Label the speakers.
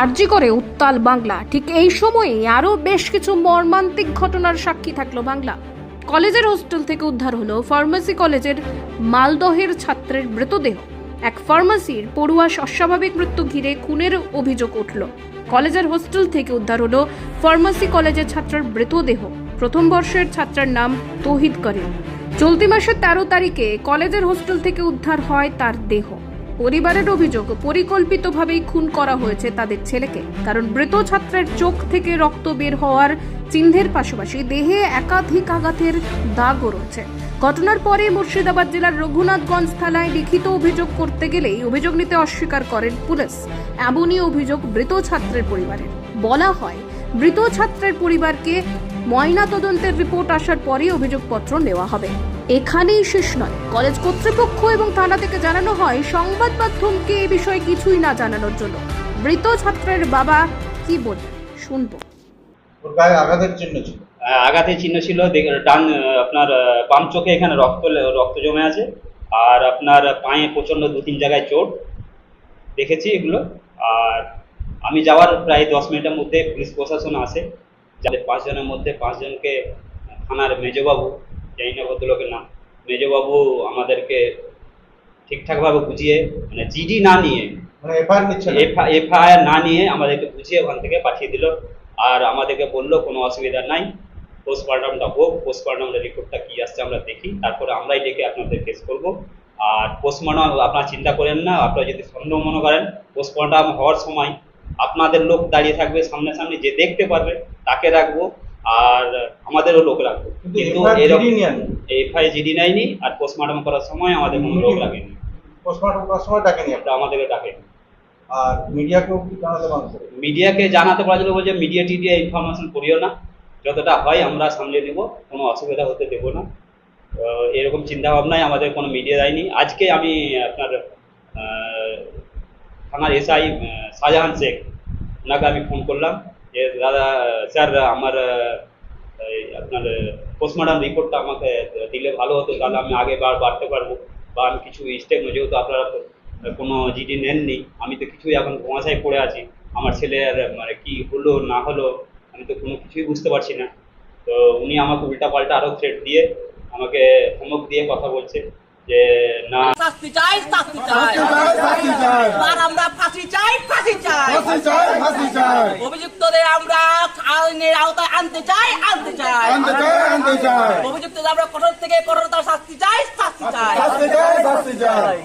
Speaker 1: আরজি করে উত্তাল বাংলা। ঠিক এই সময়েই আরও বেশ কিছু মর্মান্তিক ঘটনার সাক্ষী থাকল বাংলা। কলেজের হোস্টেল থেকে উদ্ধার হলো ফার্মেসি কলেজের মালদহের ছাত্রের মৃতদেহ। এক ফার্মাসির পড়ুয়া অস্বাভাবিক মৃত্যু ঘিরে খুনের অভিযোগ উঠল। কলেজের হোস্টেল থেকে উদ্ধার হলো ফার্মাসি কলেজের ছাত্রের মৃতদেহ। প্রথম বর্ষের ছাত্রের নাম তৌহিদ করিম। চলতি মাসের তেরো তারিখে কলেজের হোস্টেল থেকে উদ্ধার হয় তার দেহ। পরিবারের অভিযোগ পরিকল্পিতভাবেই খুন করা হয়েছে তাদের ছেলেকে। কারণ মৃত ছাত্রের চোখ থেকে রক্ত বের হওয়ার চিহ্নের পাশাপাশি দেহে একাধিক আঘাতের দাগও রয়েছে। ঘটনার পরে মুর্শিদাবাদ জেলার রঘুনাথগঞ্জ থানায় লিখিত অভিযোগ করতে গেলেই অভিযোগ নিতে অস্বীকার করেন পুলিশ। এমনই অভিযোগ মৃত ছাত্রের পরিবারের। বলা হয়, মৃত ছাত্রের পরিবারকে ময়না তদন্তের রিপোর্ট আসার পরেই অভিযোগপত্র নেওয়া হবে। এখানেই শেষ নয়। কলেজ কর্তৃপক্ষ এবং থানা থেকে জানানো হয় সংবাদ মাধ্যমকে এ বিষয়ে কিছুই না জানানোর জন্য। মৃত ছাত্রের বাবা কি বললেন? শুনব।
Speaker 2: ওর গায়ে আঘাতের চিহ্ন ছিল।
Speaker 3: আহ, আঘাতের চিহ্ন ছিল দেখ- ডান আপনার বাম চোখে এখানে রক্ত রক্ত জমে আছে। আর আপনার পায়ে প্রচণ্ড দু তিন জায়গায় চোট। দেখেছি এগুলো। আর আমি যাওয়ার প্রায় দশ মিনিটের মধ্যে পুলিশ প্রশাসন আসে। যাদের পাঁচজনের মধ্যে পাঁচজনকে থানার মেজবাবু জানি না ভদ্রলোকের নাম। মেজবাবু আমাদেরকে ঠিকঠাকভাবে বুঝিয়ে মানে জিডি না নিয়ে
Speaker 2: মানে এফআইআর না
Speaker 3: নিয়ে আমাদেরকে বুঝিয়ে ওখান থেকে পাঠিয়ে দিল। আর আমাদেরকে বলল কোনো অসুবিধা নাই পোস্টমার্টমটা হোক পোস্টমার্টমের রিপোর্টটা কি আসছে আমরা দেখি তারপরে আমরাই ডেকে আপনাদের কেস করব। আর পোস্টমার্টম আপনারা চিন্তা করেন না আপনারা যদি সন্দেহ মনে করেন পোস্টমার্টম হওয়ার সময় আপনাদের লোক দাঁড়িয়ে থাকবে সামনে সামনে যে দেখতে পারবে তাকে রাখব। আর আমাদেরও লোক রাখব
Speaker 2: কিন্তু
Speaker 3: এরকম এফআই জিডি নেয়নি আর পোস্টমার্টম করার সময় আমাদের কোনো লোক লাগেনি।
Speaker 2: পোস্টমর্টম করার সময় ডাকেনি
Speaker 3: আমাদেরকে ডাকেনি।
Speaker 2: আর মিডিয়াকেও জানাতে মানুষ
Speaker 3: মিডিয়াকে জানাতে পারা যাবে বলছে মিডিয়া টিডিয়া ইনফরমেশন করিও না। যতটা হয় আমরা সামলে নেব কোনো অসুবিধা হতে দেবো না। এরকম চিন্তা ভাবনায় আমাদের কোনো মিডিয়া দেয়নি। আজকে আমি আপনার থানার এসআই শাহজাহান শেখ ওনাকে আমি ফোন করলাম। যে দাদা, স্যার, আমার আপনার পোস্টমর্টম রিপোর্টটা আমাকে দিলে ভালো হতো। তাহলে আমি আগে বার বাড়তে পারব। বা আমি কিছু স্টেপ যেহেতু আপনারা কোনো জিডি নেননি, আমি তো কিছুই এখন ধোঁয়াশায় পড়ে আছি। আমার ছেলে আর মানে কি হলো, না হলো, আমি তো কোনো কিছুই বুঝতে পারছি না। তো উনি আমাকে উল্টা পাল্টা আরও থ্রেট দিয়ে, আমাকে ধমক দিয়ে কথা বলছে যে, না
Speaker 4: শাস্তি চাই শাস্তি চাই। আর আমরা ফাঁসি চাই ফাঁসি চাই। অভিযুক্তদের আমরা আইনের আওতায় আনতে চাই আনতে চাই। অভিযুক্তদের আমরা কঠোর থেকে কঠোরতার শাস্তি চাই শাস্তি চাই।